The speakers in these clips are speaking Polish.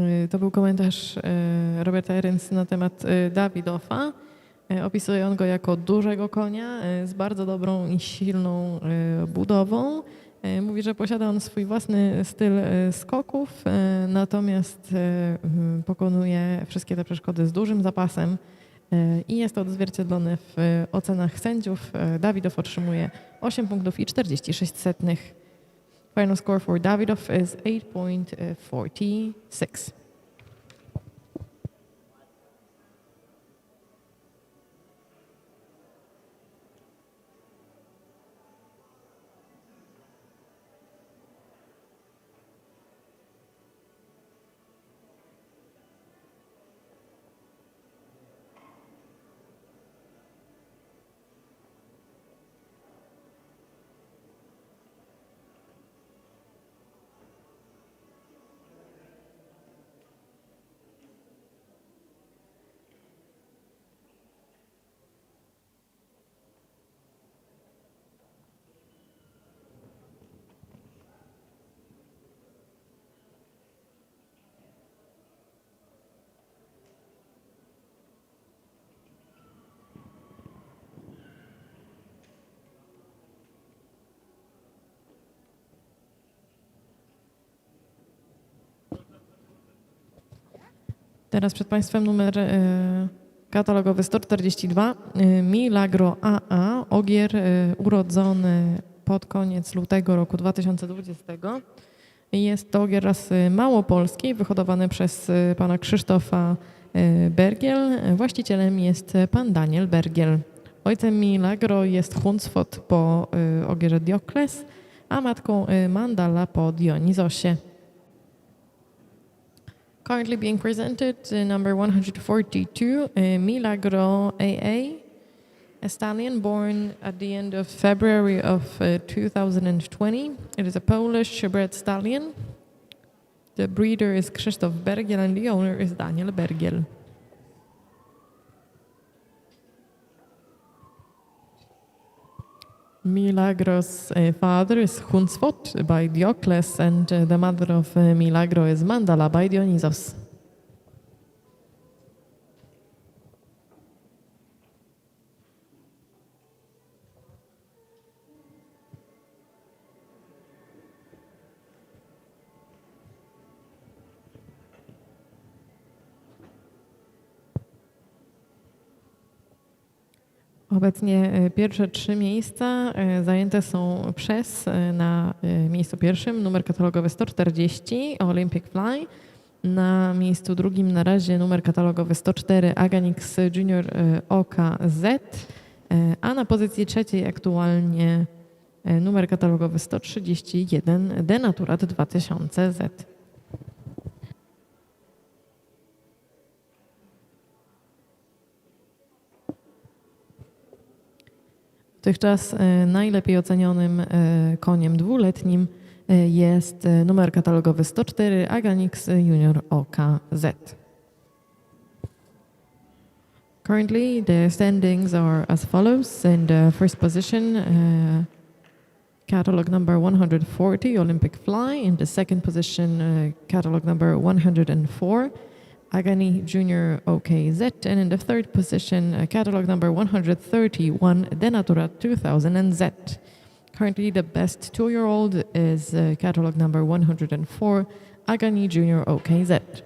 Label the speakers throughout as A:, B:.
A: Y, To był komentarz y, Roberta Eryns na temat y, Dawidofa. Y, Opisuje on go jako dużego konia z bardzo dobrą i silną budową. Mówi, że posiada on swój własny styl skoków, natomiast pokonuje wszystkie te przeszkody z dużym zapasem i jest to odzwierciedlone w ocenach sędziów. Dawidow otrzymuje 8 punktów i 46 setnych. Final score for Davidoff is 8.46. Teraz przed Państwem numer e, katalogowy 142. e, Milagro AA, ogier e, urodzony pod koniec lutego roku 2020. Jest to ogier rasy małopolskiej, wyhodowany przez e, pana Krzysztofa e, Bergiel. Właścicielem jest pan Daniel Bergiel. Ojcem Milagro jest Huncwot po e, ogierze Diokles, a matką e, Mandala po Dionizosie. Currently being presented, number 142, uh, Milagro AA, a stallion born at the end of February of uh, 2020. It is a Polish bred stallion. The breeder is Krzysztof Bergiel and the owner is Daniel Bergiel. Milagros' uh, father is Hunsfot by Diocles, and uh, the mother of uh, Milagro is Mandala by Dionysos. Obecnie e, pierwsze trzy miejsca e, zajęte są przez e, na miejscu pierwszym numer katalogowy 140 Olympic Fly, na miejscu drugim na razie numer katalogowy 104 Aganix Junior OKZ, a na pozycji trzeciej aktualnie numer katalogowy 131 Denaturat 2000Z. Dotychczas e, najlepiej ocenionym e, koniem dwuletnim e, jest numer katalogowy 104 Aganix Junior OKZ. Currently, the standings are as follows. In the first position, uh, catalog number 140, Olympic Fly. In the second position, uh, catalog number 104, Agani Junior OKZ. And in the third position, uh, catalog number 131, Denatura 2000Z. Currently, the best two year old is uh, catalog number 104, Agani Junior OKZ.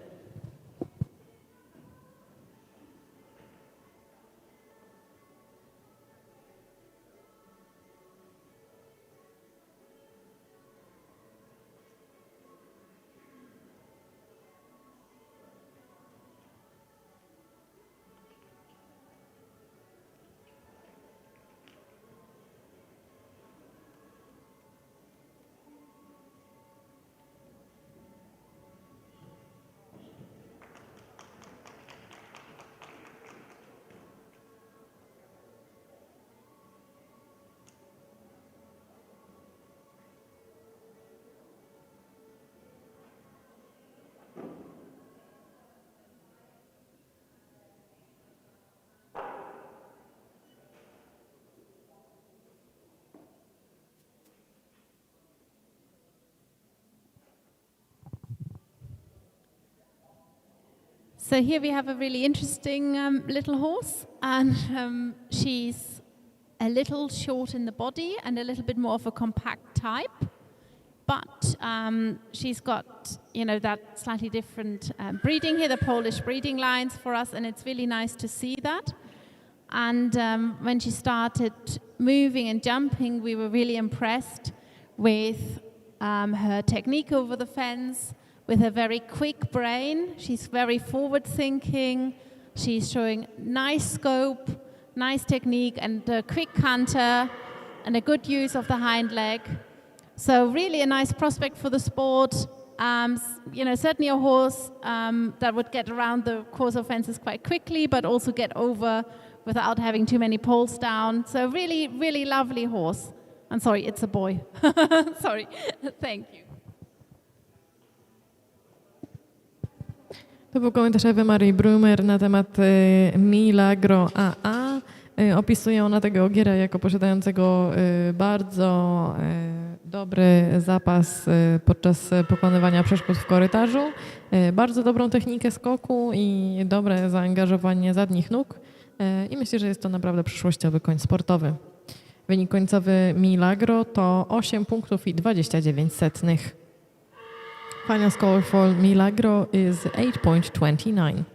B: So here we have a really interesting um, little horse, and um, she's a little short in the body and a little bit more of a compact type. But um, she's got, you know, that slightly different um, breeding here, the Polish breeding lines for us, and it's really nice to see that. And um, when she started moving and jumping, we were really impressed with um, her technique over the fence, with a very quick brain. She's very forward thinking. She's showing nice scope, nice technique, and a quick canter, and a good use of the hind leg. So really a nice prospect for the sport. Um, you know, certainly a horse um, that would get around the course of fences quite quickly, but also get over without having too many poles down. So really, really lovely horse. I'm sorry, it's a boy. sorry. Thank you.
A: To był komentarz Ewy Marii Brumer na temat y, Milagro AA. Y, Opisuje ona tego ogiera jako posiadającego y, bardzo dobry zapas podczas pokonywania przeszkód w korytarzu, bardzo dobrą technikę skoku i dobre zaangażowanie zadnich nóg. I myślę, że jest to naprawdę przyszłościowy koń sportowy. Wynik końcowy Milagro to 8 punktów i 29 setnych. Final score for Milagro is 8.29.